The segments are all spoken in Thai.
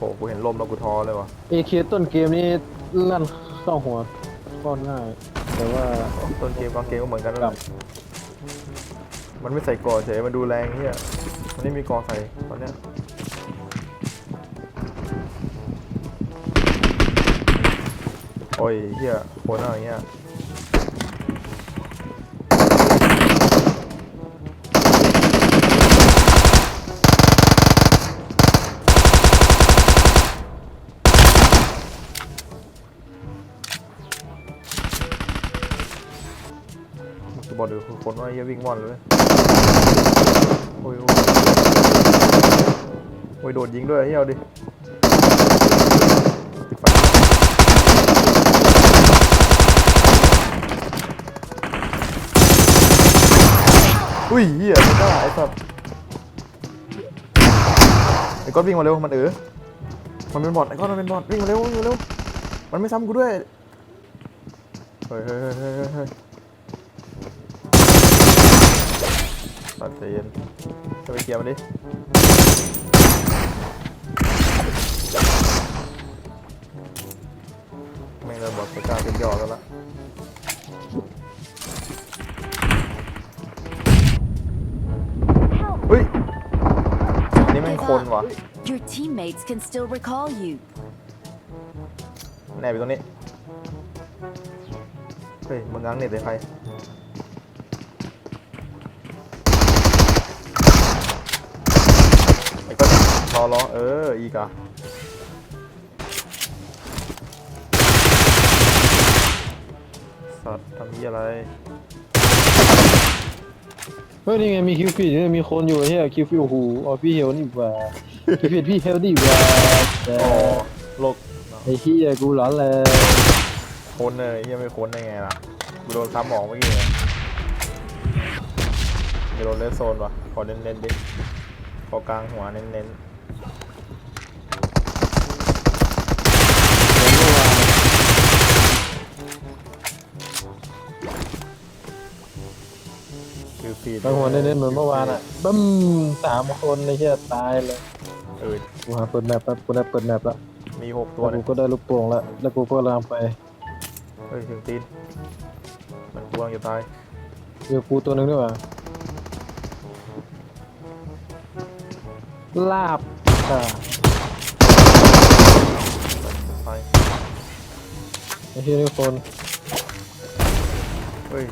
หกูเห็นลมแล้วกูท้อเลยวะเอเคต้นเกมนี้ลั่นเข้าหัวก้อนง่าย แต่ว่าต้นเกมกลางเกมก็เหมือนกันนั่นแหครัละบมันไม่ใส่ก่อเฉยมันดูแรงเฮียมันไม่มีก่อใส่ตอนเนี้ยโอ้ยเฮียโคนอะไรเงี้ย บอกเดี๋ยวคนว่าเฮียวิ่งว่อนเลยโอ้ยโอ้ยโอ้ยโดดยิงด้วยเฮียเอาดิปิดไฟอุ้ยเฮียไม่ได้ไอ้สัตว์ไอ้ก้อนวิ่งมาเร็วมันเออมันเป็นบอทไอ้ก้อนมันเป็นบอทวิ่งมาเร็ววิ่งมาเร็วมันไม่ซ้ำกูด้วยเฮ้ยเฮ้ยเฮ้ยเฮ้ย เฮ้ยตัดใจเย็นจะไปเคลียร์มันดิแม่งระเบิดประกาศเป็นยอดแล้วล่ะเฮ้ย Don't Ni men give kon, up. va? Your teammates can still recall you. แนบอยู่ตรงนี้ เฮ้ยมึงง้างเน็ตเลยใคร ไอ้ก็ร อรอเออ อีกอะสัตว์ทำยี่อะไร เฮ้ยนี่ไงมีคิวฟีดนี่มีคนอยู่เฮียคิวฟีดโอ้โหอ๋อพี่เฮลนี่หว่าคิวฟีดพี่เฮลนี่หว่าแต่อ๋อโลกไอ้เฮียกูหลอนเลยโคนเลยยังไม่โคนได้ไงล่ะกูโดนซ้ำหมองเมื่อกี้เลยไม่โดนเลสโซนว่ะขอเน้นๆดิขอกลางหัวเน้นๆ คือฟีดบางหัวเน้นๆเหมือนเมื่อวานอะบึ้มสามคนไอ้เฮียตายเลยเออกูหาเปิดแมปแป๊บกูได้เปิดแมปแล้วมีหกตัวแล้วเนี่กูยก็ได้ลูกโป่งแล้วแล้วกูก็กำลังไปเฮ้ยถึงตีนมันกวางจะตายเดี๋ยวกูตัวหนึงด้วยว่ะลาบอ่าตายไอ้เฮียนี่คนเฮ้ย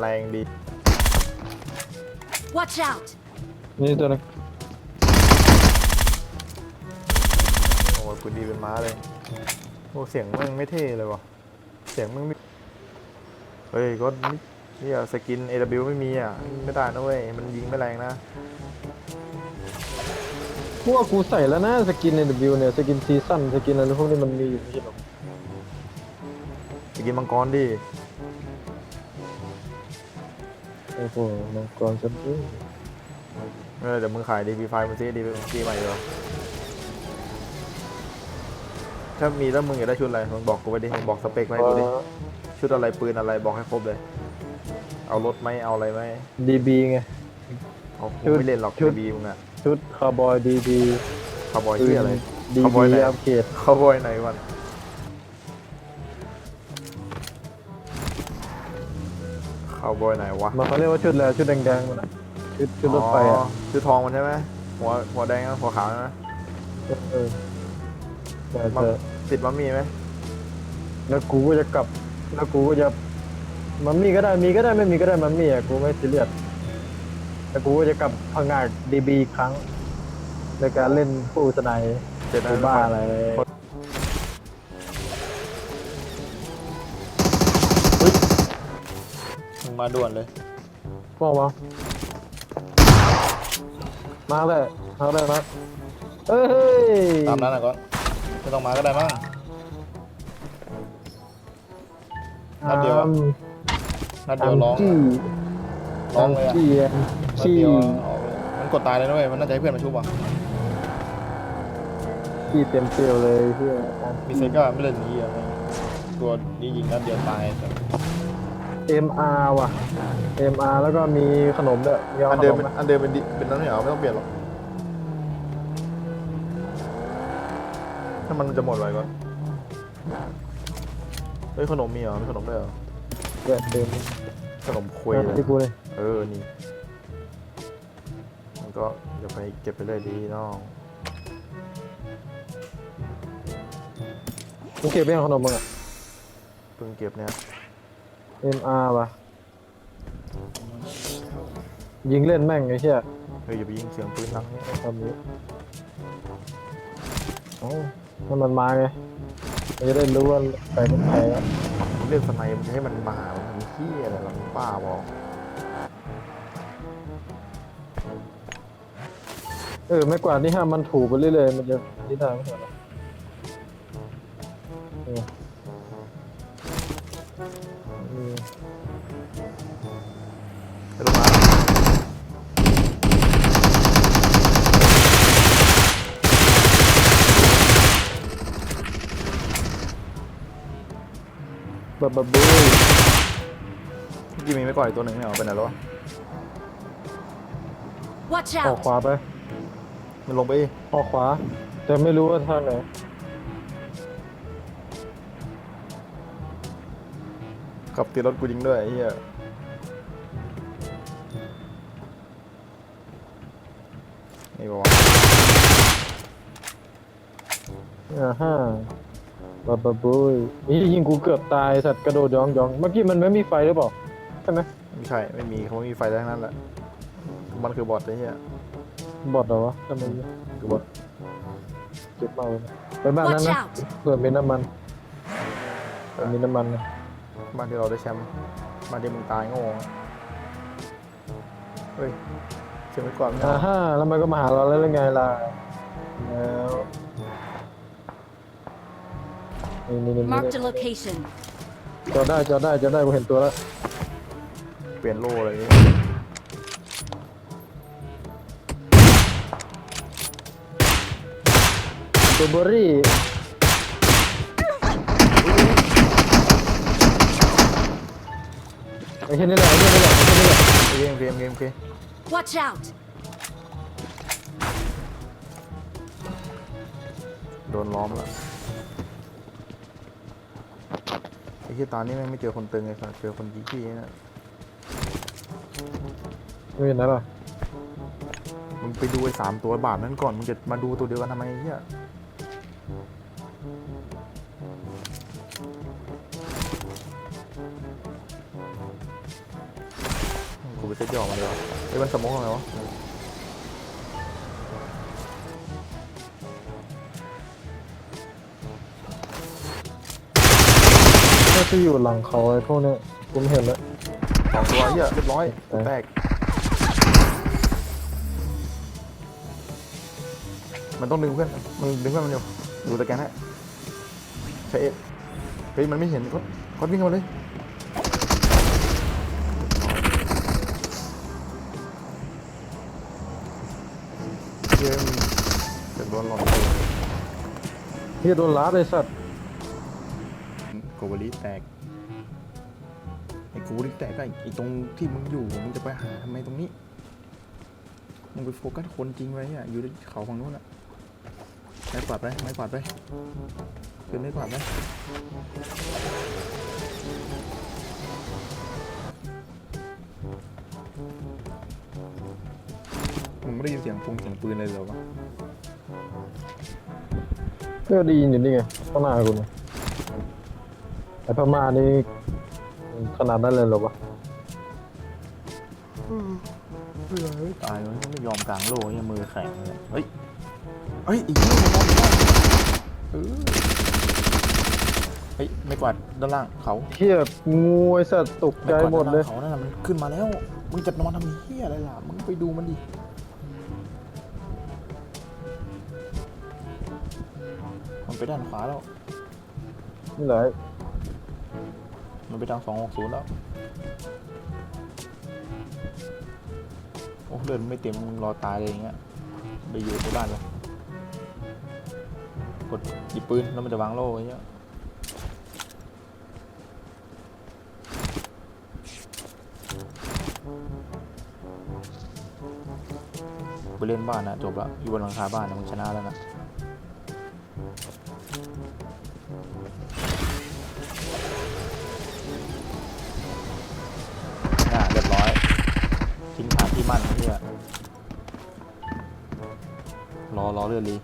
แรงดี Watch out! นี่ตัวหนึงโอ้โหปืนดีเป็นม้าเลย โอ้เสียงมึงไม่เท่เลยวะเสียงมึงไม่เฮ้ยก็นี่อะสกิน AW ไม่มีอะ ไม่ได้นะเว้ย มันยิงไม่แรงนะ พวกกูใส่แล้วนะสกินใน W เนี่ย สกินซีซั่นสกินอะไรพวกนี้มันมีอยู่ไม่ใช่หรอสกินมังกรดิ โอ้โหมังกรฉันด้วยเออเดี๋ยวมึงขาย DP5 มึงซื้อ DP ใหม่ดีกว่าถ้ามีแล้วมึงอยากได้ชุดอะไร มึงบอกกูไปดิ มึงบอกสเปคมาให้กูดิ ชุดอะไรปืนอะไรบอกให้ครบเลย เอารถไหมเอาอะไรไหมดีบีไงเอากูชุดไม่เล่นหรอกชุด DB มึงอะชุดคาร์บอยดีบีคาวบอยชื่ออะไรดีคาวบอยบีไหนอัปเกรดคาวบอยไหนวัน คาวบอยไหนวะมันเขาเรียกว่าชุดแล้วชุดแดงๆมันอะชุดชุดรถไฟอ๋อะอชุดทองมันใช่ไหมหัวหัวแดงกับหัวขาวใช่ไหมเออแต่มัแต่ติดมัมมี่ไหมแล้วกูก็จะกลับ แล้วกูก็จะมันมีก็ได้มีก็ได้ไม่มีก็ได้มันมีอะกูไม่ซีเรียสแล้วกูก็จะกลับพังงาดดีบีครั้งในการเล่นผู้สไนด์เจ็ดกูบ้าอะไร มาด่วนเลย พวกมามาเลยมาเลยมาเอ้ยตามนั้นนะก็ไม่ต้องมาก็ได้มั้ง นัดเดียวอะ นัดเดียวร้องจี้ร้องเลยอะจี้นัดจี้เดียวอะเอาเลยมันกดตายเลยนะเว้ยมันน่าจะให้เพื่อนมาชุบอะกี้เต็มเตียวเลยเพื่อมีเซก้าไม่เล่นนี้อะตัวนี้ยิงนัดเดียวตายแต่ เอ็มอาร์ว่ะเอ็มอาร์แล้วก็มีขนมด้วยมีเอาอันขเดินมมเป็นไหมอันเดิมเป็นดิเป็นนั้นไม่เหรอไม่ต้องเปลี่ยนหรอก ถ้ามันจะหมดไวก็เฮ้ยขนมมีเหรอมีขนมด้วยเหรอเดี๋ยวเต็มขนมคุยเลยที่กูเลยเออนี่มันก็อย่าไปเก็บไปเลยดีน้องมึงเก็บไปยังขนมมึงอะเพิ่งเก็บเนี่ย เอ็มอาร์ว่ะ ยิงเล่นแม่งไอ้เหี้ยเฮ้ยอย่าไปยิงเสียงปืนดังเนี่ยทำนี้โอ้ให้มันมาไงมันจะได้รู้ว่าใครเป็นใครอะมึงเล่นสไนป์มึงจะให้มันมาหามึงทำที่อะไรหรอมึงป้าบอกเออไม่กว่าดนี่ห้ามมันถูไปเรื่อยๆมันจะนี่ได้ไม่ใช่เหรอ บบแบบบู๊เมื่อกี้มีไม่ก่อนอีกตัวหนึ่งไม่เหรอไปไหนแล้ววะ Watch ออก out! ขวาไป มันลงไปอีกออกขวา แต่ไม่รู้ว่าทางไหนขับตีรถกูยิงด้วยไอ้เหี้ย แบบแบบบู๊นี่ยิงกูเกือบตายสัตว์กระโดดยองยองเมื่อกี้มันไม่มีไฟหรือเปล่าใช่ไหมไม่ใช่ไม่มีเขาไม่มีไฟทั้งนั้นแหละมันคือบอทไอ้เหี้ยบอดเหรอวะทำไมคือบอทเจ็บมากเลยนะไปบ้านนั้น Watch นะ out! เผื่อมีน้ำมันเผื่อมีน้ำมันนะบ้านที่เราได้แชมป์บ้านที่มึงตายโง่อะเฮ้ยเสียงไว้ก่อนไม่อ่าเอาฮะแล้วมันก็มาหาเราแล้วหรือไงล่ะแล้ว นี่นี่นี่ Marked a location. จอดได้จอดได้จอดได้กูเห็นตัวแล้วเปลี่ยนโล่อะไรอย่างงี้ตัวเบอร์รี่ไอ้เช่นนี่แหละไอ้เช่นนี่แหละไอ้เช่นนี่แหละเกมเกมเกมเกม Watch out! โดนล้อมแล้ว อ้ที่ตานี่แม่งไม่เจอคนตึงเลยครับเจอคนยี่ขี้นะไม่เห็นนะล่ะมึงไปดูไอ้สามตัวบาทนั้นก่อนมึงจะมาดูตัวเดียวกันทำไมไอ้เหี้ยกูไปเซ็ตย่อมาเลยวะไอ้ยมันสมองอะไรวะ น่าจะอยู่หลังเขาไอ้พวกเนี้ยกูไม่เห็นแล้วสองตัวเหี้ยเรียบร้อยเออแตกมันต้องดึงเพื่อน มันดึงเพื่อนมันอยู่ดูตะแกรงให้ใช้เอ็ดเฮ้ยมันไม่เห็นก็ก็วิ่งเข้ามาเลยเย้มเสร็จโดนหลอนเฮียโดนล้าดไอ้สัตว์ โกบลีแตกไอ้โกบลีแตกก็ไอ้ตรงที่มึงอยู่มึงจะไปหาทำไมตรงนี้มึงไปโฟกัสคนจริงไว้อะอยู่ในเขาฝั่งนู้นอะไม้กวาดไปไม้กวาดไปขึ้นไม้กวาดไปมึงไม่ได้ยินเสียงปงเสียงปืนเลยเหรอวะก็ไดียินอยู่นี่ไงข้างหน้ากูเนี่ย อ้พม่านี่ขนาดนั้นเลยเหรอวะตายเลยไม่ยอมกลางโลกยังมือแข็งเลยเฮ้ย เฮ้ยอีกนิดนึงมองอีกแล้วเออเฮ้ยไม่กวาดด้านล่างเขาเฮียงูไอ้สัตว์ตกใจหมดเลยเขานั่นน่ะมันขึ้นมาแล้ว มึงจะนอนทำเฮียอะไรล่ะ มึงไปดูมันดิ มันไปด้านขวาแล้ว นี่แหละ มันไปทางสองหกศูนย์แล้ว โอ้เดินไม่เต็มมึงรอตายเลยอย่างเงี้ย ไปอยู่ในบ้านเลยกดหยิบปืนแล้วมันจะวางโล่ไอ้เงี้ยไปเล่นบ้านนะจบละอยู่บนหลังคาบ้านนะมึงชนะแล้วนะ รียบร้อย ทิ้งฐานที่มั่นไอ้เพื่อรอรอเรือรี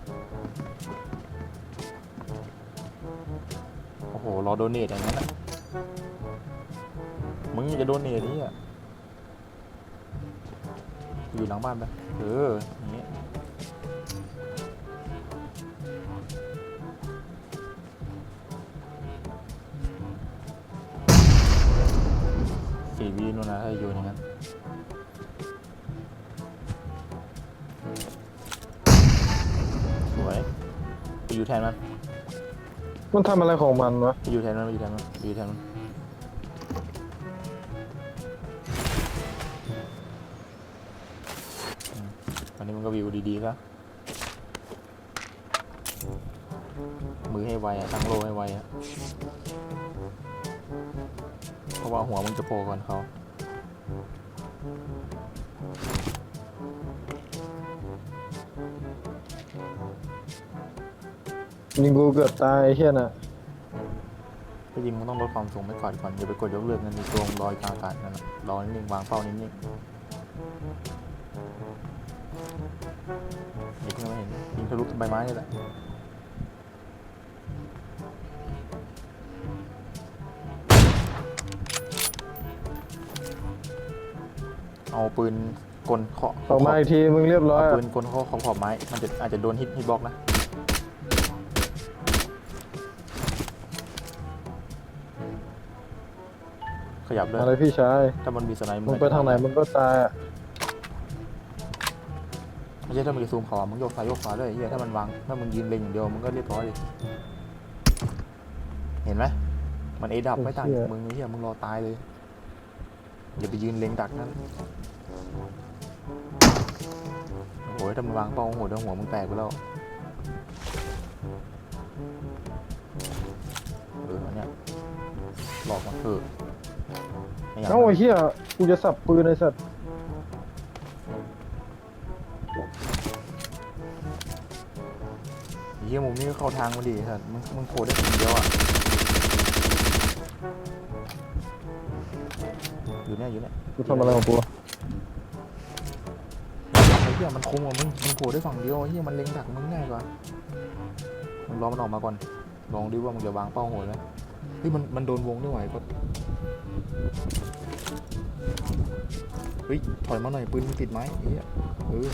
โอ้โห รอโดเนทอย่างนั้นะมึงจะโดเนทนี่อะอยู่หลังบ้านไปเออ อย่างงี้สี่วีนู่นนะถ้าโยนอย่างนั้นสวยไปอยู่แทนมันมันทำอะไรของมันวะ ไปอยู่แทนมันไปอยู่แทนมันไปอยู่แทนมันอืมวันนี้มันก็วิวดีๆซะมือให้ไวอะตั้งโลให้ไวอะเพราะว่าหัวมึงจะโผล่ก่อนเขา ยิงกูเกือบตายเฮียน่ะถ้ายิงมันต้องลดความสูงไปก่อนก่อนอย่าไปกดยกเลิกนั่นมีตัวลอยกลางอากาศนั่นน่ะรอนิ่งวางเป้านิ่งๆอย่าเพิ่งไม่เห็นยิงทะลุใบไม้นี่แหละ เอาปืนกลเคาะออกมาอีกทีมึงเรียบร้อยเอาอะปืนกลเคาะขอบขอบไม้ มันจะอาจจะโดนฮิตฮิตบล็อกนะ ขยับด้วยอะไรพี่ชาย ถ้ามันมีสไนป์มึงไปทางไหนมึงก็ตายอะไม่ใช่ถ้ามึงจะซูมเขาอะมึงโยกซ้ายโยกขวาด้วยไอ้เฮียถ้ามันวาง ถ้ามึงยืนเล็งอย่างเดียวมึงก็เรียบร้อยดิเห็นไหมมันเอดับไม่ต่างจากมึงไอ้เฮียมึงรอตายเลย อย่าไปยืนเล็งดักนั้นโอ้ยถ้ามันวางเป้าโหดแล้วหัวมึงแตกไปแล้วเอออันเนี้ยหลอกมาเถอะไม่อยากเอ้าไอ้เฮียกูจะสับปืนไอ้สัตว์ไอ้เฮียมุมนี้ก็เข้าทางมาดิสัตว์มึงมึงโผล่ได้คนเดียวอะ อยู่เนี่ยอยู่เนี่ยกูทำอะไรของกูไอ้เหี้ยมันคงกว่ามึงมึงโผล่ได้ฝั่งเดียวไอ้เหี้ยมันเล็งดักมึงง่ายกว่ามึงรอมันออกมาก่อนลองดิว่ามึงจะวางเป้าโหดไหมเฮ้ยมันมันโดนวงด้วยไหวก็เฮ้ยถอยมาหน่อยปืนมึงติดไหมไอ้เหี้ยเออ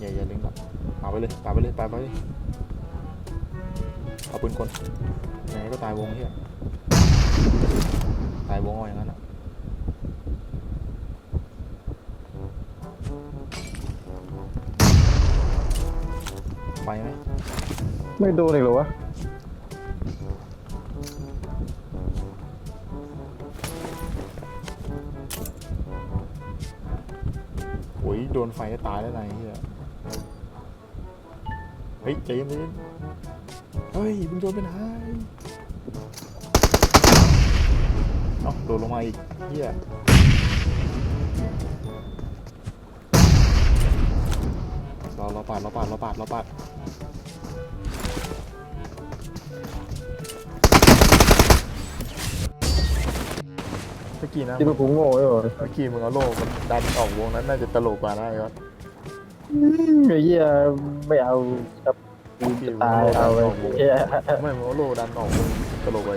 อย่าอย่าเล็งดักปาไปเลยปาไปเลยปาไปเลย เอาปืนกลยังไงก็ตายวงไอ้เหี้ยตายวงเอาอย่างนั้นอะไปไหมไม่โดนอีกเหรอวะโอ้ยโดนไฟก็ตายแล้วนายเฮียเฮ้ยใจเย็นใจ เย็นเฮ้ยมึงโดนไปไหนเอ้าโดนลงมาอีกเฮียรอรอปาดรอปาดรอปาดรอปาดเมื่อกี้นะที่มันกูโง่ไอ้เหรอเมื่อกี้มึงเอาโล่มันดันออกวงนั้นน่าจะตลกกว่านะไอ้ยอดไอ้เหี้ยไม่เอาครับกูจะ ตายเอาไอ้เหี้ย ไม่มึงเอาโล่ดันออกวงตลกไป